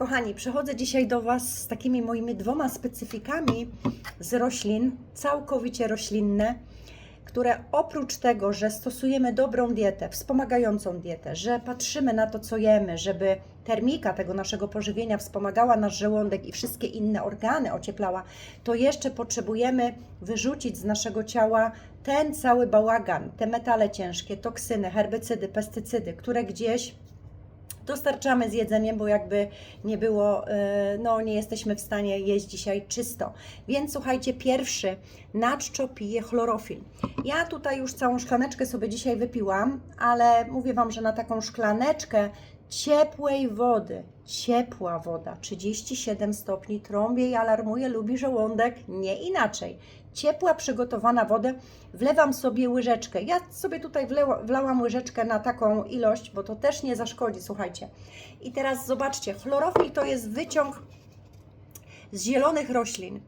Kochani, przychodzę dzisiaj do Was z takimi moimi dwoma specyfikami z roślin, całkowicie roślinne, które oprócz tego, że stosujemy dobrą dietę, wspomagającą dietę, że patrzymy na to, co jemy, żeby termika tego naszego pożywienia wspomagała nasz żołądek i wszystkie inne organy ocieplała, to jeszcze potrzebujemy wyrzucić z naszego ciała ten cały bałagan, te metale ciężkie, toksyny, herbycydy, pestycydy, które gdzieś dostarczamy z jedzeniem, bo jakby nie było, e, no nie jesteśmy w stanie jeść dzisiaj czysto. Więc słuchajcie, pierwszy, na czczo piję chlorofil. Ja tutaj już całą szklaneczkę sobie dzisiaj wypiłam, ale mówię Wam, że na taką szklaneczkę ciepłej wody, ciepła woda, 37 stopni, trąbię i alarmuje, lubi żołądek, nie inaczej. Ciepła, przygotowana wodę, wlewam sobie łyżeczkę. Ja sobie tutaj wlałam łyżeczkę na taką ilość, bo to też nie zaszkodzi, słuchajcie. I teraz zobaczcie, chlorofil to jest wyciąg z zielonych roślin.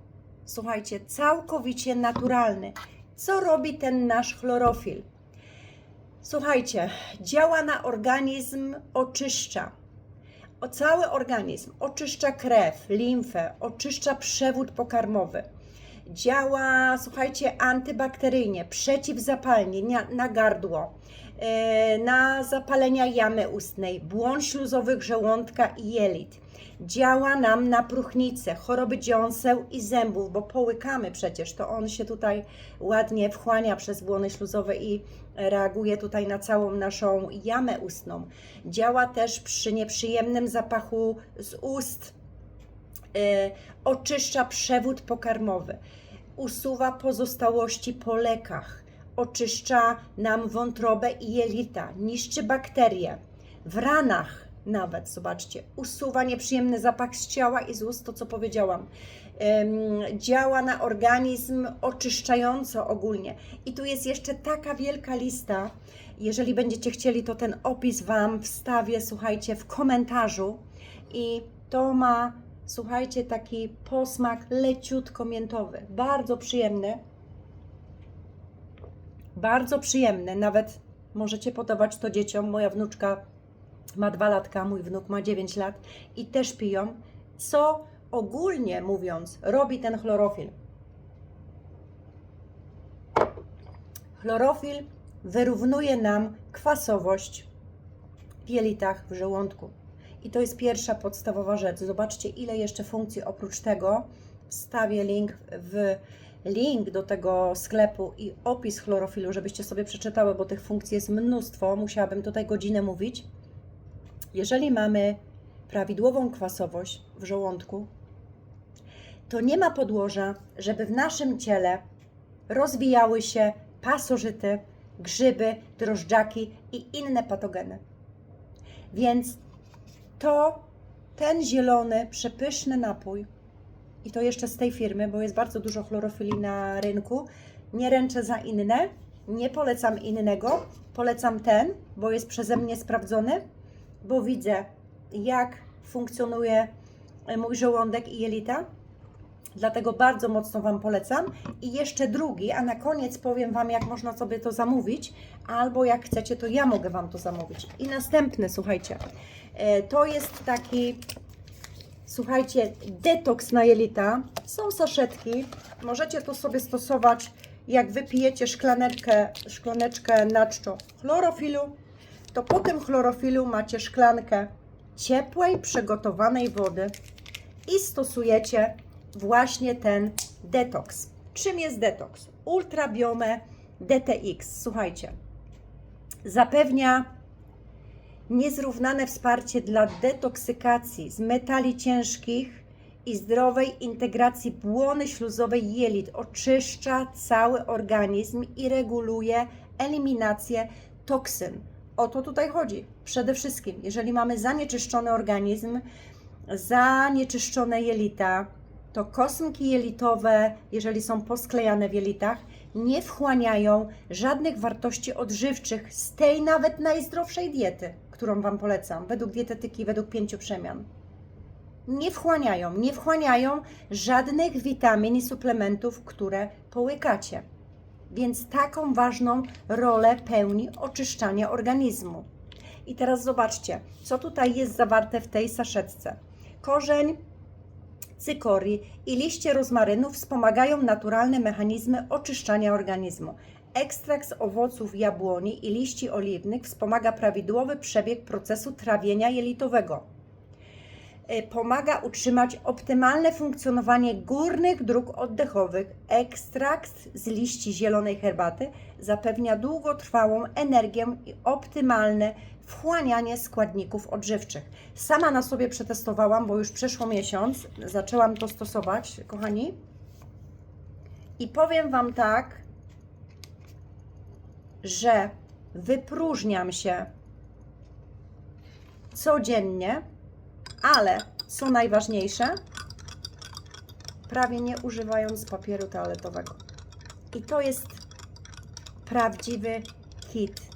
Słuchajcie, całkowicie naturalny. Co robi ten nasz chlorofil? Słuchajcie, działa na organizm, oczyszcza. O cały organizm, oczyszcza krew, limfę, oczyszcza przewód pokarmowy. Działa, słuchajcie, antybakteryjnie, przeciwzapalnie na, gardło, e, na zapalenia jamy ustnej, błon śluzowych żołądka i jelit. Działa nam na próchnicę, choroby dziąseł i zębów, bo połykamy przecież, to on się tutaj ładnie wchłania przez błony śluzowe i reaguje tutaj na całą naszą jamę ustną. Działa też przy nieprzyjemnym zapachu z ust, e, oczyszcza przewód pokarmowy, usuwa pozostałości po lekach, oczyszcza nam wątrobę i jelita, niszczy bakterie. W ranach nawet, zobaczcie, usuwa nieprzyjemny zapach z ciała i z ust, to co powiedziałam. Em, działa na organizm oczyszczająco ogólnie. I tu jest jeszcze taka wielka lista. Jeżeli będziecie chcieli, to ten opis Wam wstawię, słuchajcie, w komentarzu. I to ma, słuchajcie, taki posmak leciutko miętowy. Bardzo przyjemny. Bardzo przyjemny. Nawet możecie podawać to dzieciom. Moja wnuczka ma dwa latka, mój wnuk ma 9 lat i też piją. Co ogólnie mówiąc robi ten chlorofil? Chlorofil wyrównuje nam kwasowość w jelitach, w żołądku. I to jest pierwsza podstawowa rzecz. Zobaczcie, ile jeszcze funkcji oprócz tego. Wstawię link w link do tego sklepu i opis chlorofilu, żebyście sobie przeczytały, bo tych funkcji jest mnóstwo. Musiałabym tutaj godzinę mówić. Jeżeli mamy prawidłową kwasowość w żołądku, to nie ma podłoża, żeby w naszym ciele rozwijały się pasożyty, grzyby, drożdżaki i inne patogeny. Więc to ten zielony, przepyszny napój, i to jeszcze z tej firmy, bo jest bardzo dużo chlorofili na rynku, nie ręczę za inne, nie polecam innego, polecam ten, bo jest przeze mnie sprawdzony, bo widzę, jak funkcjonuje mój żołądek i jelita. Dlatego bardzo mocno Wam polecam. I jeszcze drugi, a na koniec powiem Wam, jak można sobie to zamówić, albo jak chcecie, to ja mogę Wam to zamówić. I następny, słuchajcie, e, to jest taki, słuchajcie, detoks na jelita. Są saszetki, możecie to sobie stosować, jak wypijecie szklaneczkę, szklaneczkę na czczo chlorofilu, to po tym chlorofilu macie szklankę ciepłej, przygotowanej wody i stosujecie właśnie ten detoks. Czym jest detoks? Ultrabiome DTX. Słuchajcie, zapewnia niezrównane wsparcie dla detoksykacji z metali ciężkich i zdrowej integracji błony śluzowej jelit. Oczyszcza cały organizm i reguluje eliminację toksyn. O to tutaj chodzi. Przede wszystkim, jeżeli mamy zanieczyszczony organizm, zanieczyszczone jelita, to kosmki jelitowe, jeżeli są posklejane w jelitach, nie wchłaniają żadnych wartości odżywczych z tej nawet najzdrowszej diety, którą Wam polecam, według dietetyki, według pięciu przemian. Nie wchłaniają, nie wchłaniają żadnych witamin i suplementów, które połykacie. Więc taką ważną rolę pełni oczyszczanie organizmu. I teraz zobaczcie, co tutaj jest zawarte w tej saszetce. Korzeń cykorii i liście rozmarynu wspomagają naturalne mechanizmy oczyszczania organizmu. Ekstrakt z owoców jabłoni i liści oliwnych wspomaga prawidłowy przebieg procesu trawienia jelitowego. Y, Pomaga utrzymać optymalne funkcjonowanie górnych dróg oddechowych. Ekstrakt z liści zielonej herbaty zapewnia długotrwałą energię i optymalne wchłanianie składników odżywczych. Sama na sobie przetestowałam, bo już przeszło miesiąc, zaczęłam to stosować, kochani. I powiem Wam tak, że wypróżniam się codziennie, ale co najważniejsze, prawie nie używając papieru toaletowego. I to jest prawdziwy hit.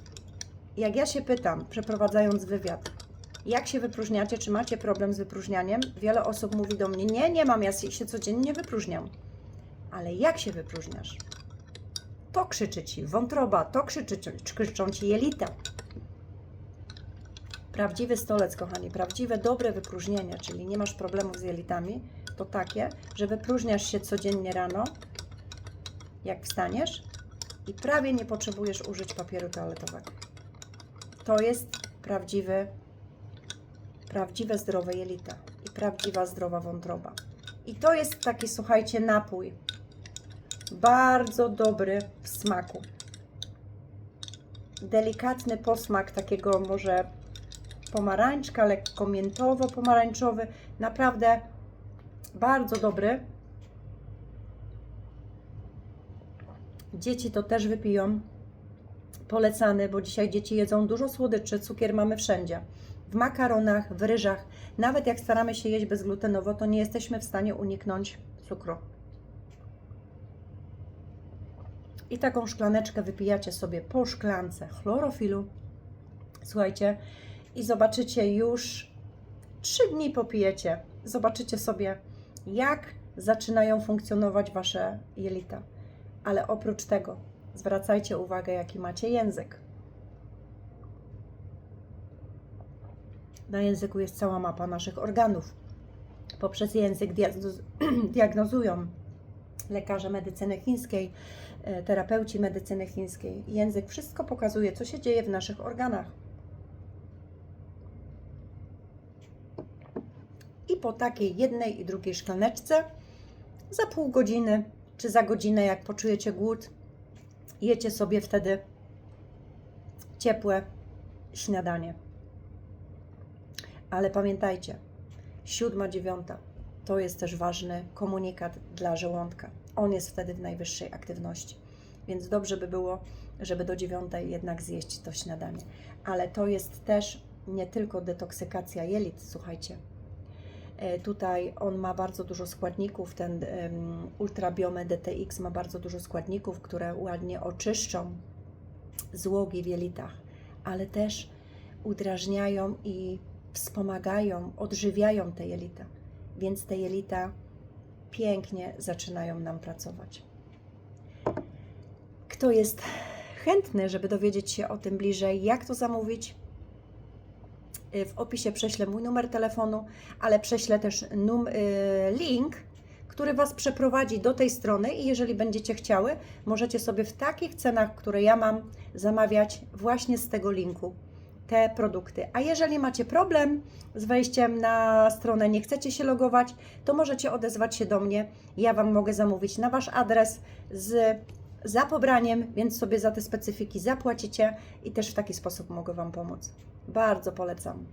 Jak ja się pytam, przeprowadzając wywiad, jak się wypróżniacie, czy macie problem z wypróżnianiem, wiele osób mówi do mnie: Nie, nie mam, ja się codziennie wypróżniam. Ale jak się wypróżniasz? To krzyczy ci wątroba, to krzyczy, krzyczą ci jelita. Prawdziwy stolec, kochani, prawdziwe, dobre wypróżnienie, czyli nie masz problemów z jelitami, to takie, że wypróżniasz się codziennie rano, jak wstaniesz i prawie nie potrzebujesz użyć papieru toaletowego. To jest prawdziwy, prawdziwe zdrowe jelita i prawdziwa zdrowa wątroba. I to jest taki, słuchajcie, napój. Bardzo dobry w smaku. Delikatny posmak takiego może pomarańczka, lekko miętowo-pomarańczowy. Naprawdę bardzo dobry. Dzieci to też wypiją. Polecany, bo dzisiaj dzieci jedzą dużo słodyczy, cukier mamy wszędzie. W makaronach, w ryżach. Nawet jak staramy się jeść bezglutenowo, to nie jesteśmy w stanie uniknąć cukru. I taką szklaneczkę wypijacie sobie po szklance chlorofilu. Słuchajcie, i zobaczycie już trzy dni popijecie. Zobaczycie sobie, jak zaczynają funkcjonować wasze jelita. Ale oprócz tego zwracajcie uwagę, jaki macie język. Na języku jest cała mapa naszych organów. Poprzez język diagnoz- diagnozują lekarze medycyny chińskiej, e, terapeuci medycyny chińskiej. Język wszystko pokazuje, co się dzieje w naszych organach. I po takiej jednej i drugiej szklaneczce za pół godziny czy za godzinę, jak poczujecie głód, jecie sobie wtedy ciepłe śniadanie. Ale pamiętajcie, siódma, dziewiąta to jest też ważny komunikat dla żołądka. On jest wtedy w najwyższej aktywności. Więc dobrze by było, żeby do dziewiątej jednak zjeść to śniadanie. Ale to jest też nie tylko detoksykacja jelit, słuchajcie. E, Tutaj on ma bardzo dużo składników, ten Ultrabiome DTX ma bardzo dużo składników, które ładnie oczyszczą złogi w jelitach, ale też udrażniają i wspomagają, odżywiają te jelita, więc te jelita pięknie zaczynają nam pracować. Kto jest chętny, żeby dowiedzieć się o tym bliżej, jak to zamówić, w opisie prześlę mój numer telefonu, ale prześlę też y, link, który Was przeprowadzi do tej strony i jeżeli będziecie chciały, możecie sobie w takich cenach, które ja mam, zamawiać właśnie z tego linku te produkty. A jeżeli macie problem z wejściem na stronę, nie chcecie się logować, to możecie odezwać się do mnie. Ja Wam mogę zamówić na Wasz adres z za pobraniem, więc sobie za te specyfiki zapłacicie i też w taki sposób mogę Wam pomóc. Bardzo polecam.